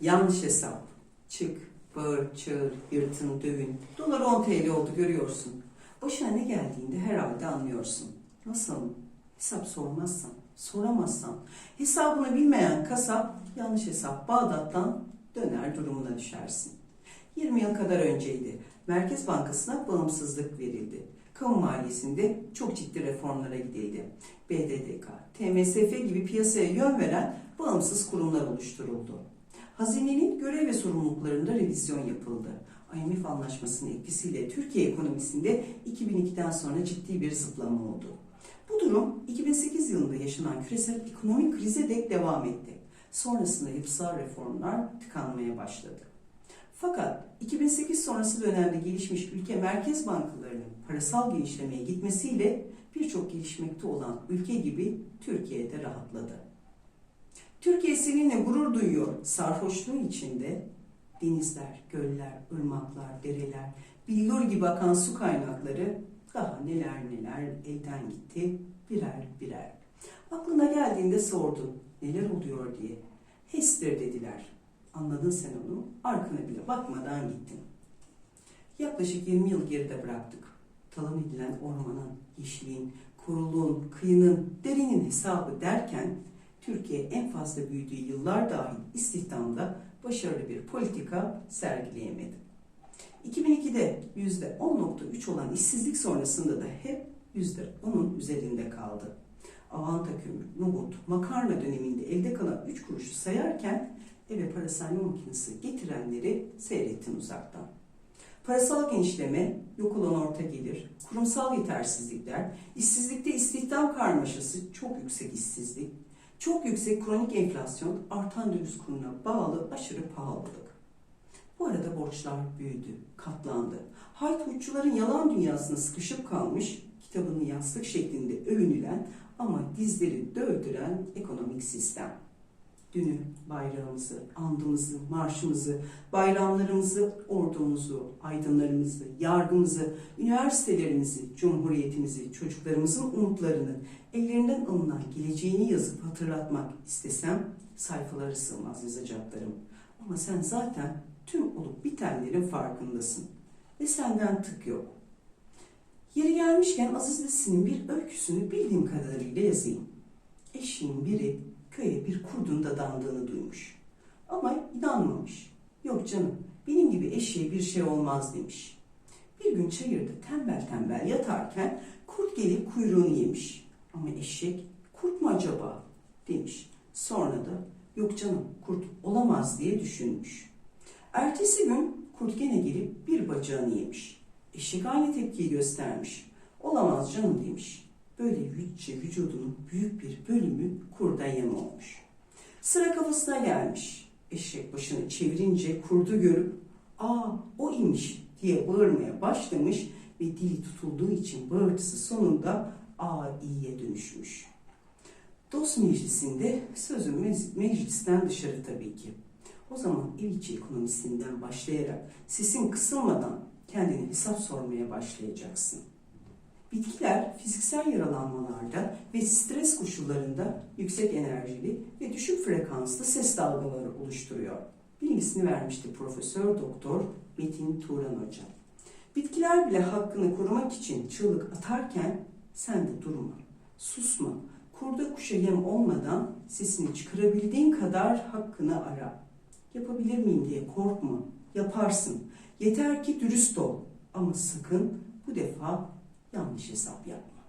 Yanlış hesap. Çık, bağır, çağır, yırtın, dövün. Dolar 10 TL oldu görüyorsun. Başına ne geldiğinde herhalde anlıyorsun. Nasıl? Hesap sormazsan, soramazsan, hesabını bilmeyen kasap yanlış hesap Bağdat'tan döner durumuna düşersin. 20 yıl kadar önceydi. Merkez Bankası'na bağımsızlık verildi. Kamu maliyesinde çok ciddi reformlara gidildi. BDDK, TMSF gibi piyasaya yön veren bağımsız kurumlar oluşturuldu. Hazinenin görev ve sorumluluklarında revizyon yapıldı. IMF anlaşmasının etkisiyle Türkiye ekonomisinde 2002'den sonra ciddi bir zıplama oldu. Bu durum 2008 yılında yaşanan küresel ekonomik krize dek devam etti. Sonrasında yapısal reformlar tıkanmaya başladı. Fakat 2008 sonrası dönemde gelişmiş ülke merkez bankalarının parasal genişlemeye gitmesiyle birçok gelişmekte olan ülke gibi Türkiye'de rahatladı. Türkiye seninle gurur duyuyor sarhoşluğu içinde denizler, göller, ırmaklar, dereler, billur gibi akan su kaynakları daha neler neler elden gitti birer birer. Aklına geldiğinde sordun neler oluyor diye. Hestir dediler. Anladın sen onu, arkana bile bakmadan gittin. Yaklaşık 20 yıl geride bıraktık. Talan edilen ormanın, yeşilin, kuruluğun, kıyının, derinin hesabı derken Türkiye en fazla büyüdüğü yıllar dahil istihdamda başarılı bir politika sergileyemedi. 2002'de %10.3 olan işsizlik sonrasında da hep %10'un üzerinde kaldı. Avanta kömür, nohut, makarna döneminde elde kalan 3 kuruşu sayarken eve parasal makinesi getirenleri seyrettin uzaktan. Parasal genişleme, yok olan orta gelir, kurumsal yetersizlikler, işsizlikte istihdam karmaşası, çok yüksek işsizlik, çok yüksek kronik enflasyon, artan döviz kuruna bağlı aşırı pahalılık. Bu arada borçlar büyüdü, katlandı. Haytutçuların yalan dünyasına sıkışıp kalmış, kitabını yastık şeklinde övünülen ama dizleri dövdüren ekonomik sistem. Dünü, bayrağımızı, andımızı, marşımızı, bayramlarımızı, ordumuzu, aydınlarımızı, yargımızı, üniversitelerimizi, cumhuriyetimizi, çocuklarımızın umutlarını, ellerinden alınan geleceğini yazıp hatırlatmak istesem sayfaları sığmaz yazacaklarım. Ama sen zaten tüm olup bitenlerin farkındasın ve senden tık yok. Yeri gelmişken Aziz Nesin'in bir öyküsünü bildiğim kadarıyla yazayım. Eşeğin biri köye bir kurdun dadandığını duymuş. Ama inanmamış. Yok canım benim gibi eşeğe bir şey olmaz demiş. Bir gün çayırda tembel tembel yatarken kurt gelip kuyruğunu yemiş. Ama eşek kurt mu acaba demiş. Sonra da yok canım kurt olamaz diye düşünmüş. Ertesi gün kurt gene gelip bir bacağını yemiş. Eşek aynı tepkiyi göstermiş. Olamaz canım demiş. Böyle yüzce vücudunun büyük bir bölümü kurda yem olmuş. Sıra kafasına gelmiş. Eşek başını çevirince kurdu görüp ''Aa o imiş'' diye bağırmaya başlamış ve dili tutulduğu için bağırtısı sonunda ''Aa iyiye dönüşmüş''. Dost meclisinde sözüm mec- meclisten dışarı tabii ki. O zaman ev ekonomisinden başlayarak sesin kısılmadan kendine hesap sormaya başlayacaksın. Bitkiler fiziksel yaralanmalarda ve stres koşullarında yüksek enerjili ve düşük frekanslı ses dalgaları oluşturuyor. Bilgisini vermişti Profesör Doktor Metin Turan Hoca. Bitkiler bile hakkını korumak için çığlık atarken sen de durma, susma, kurda kuşa yem olmadan sesini çıkarabildiğin kadar hakkını ara. Yapabilir miyim diye korkma, yaparsın. Yeter ki dürüst ol ama sakın bu defa yanlış hesap yapma.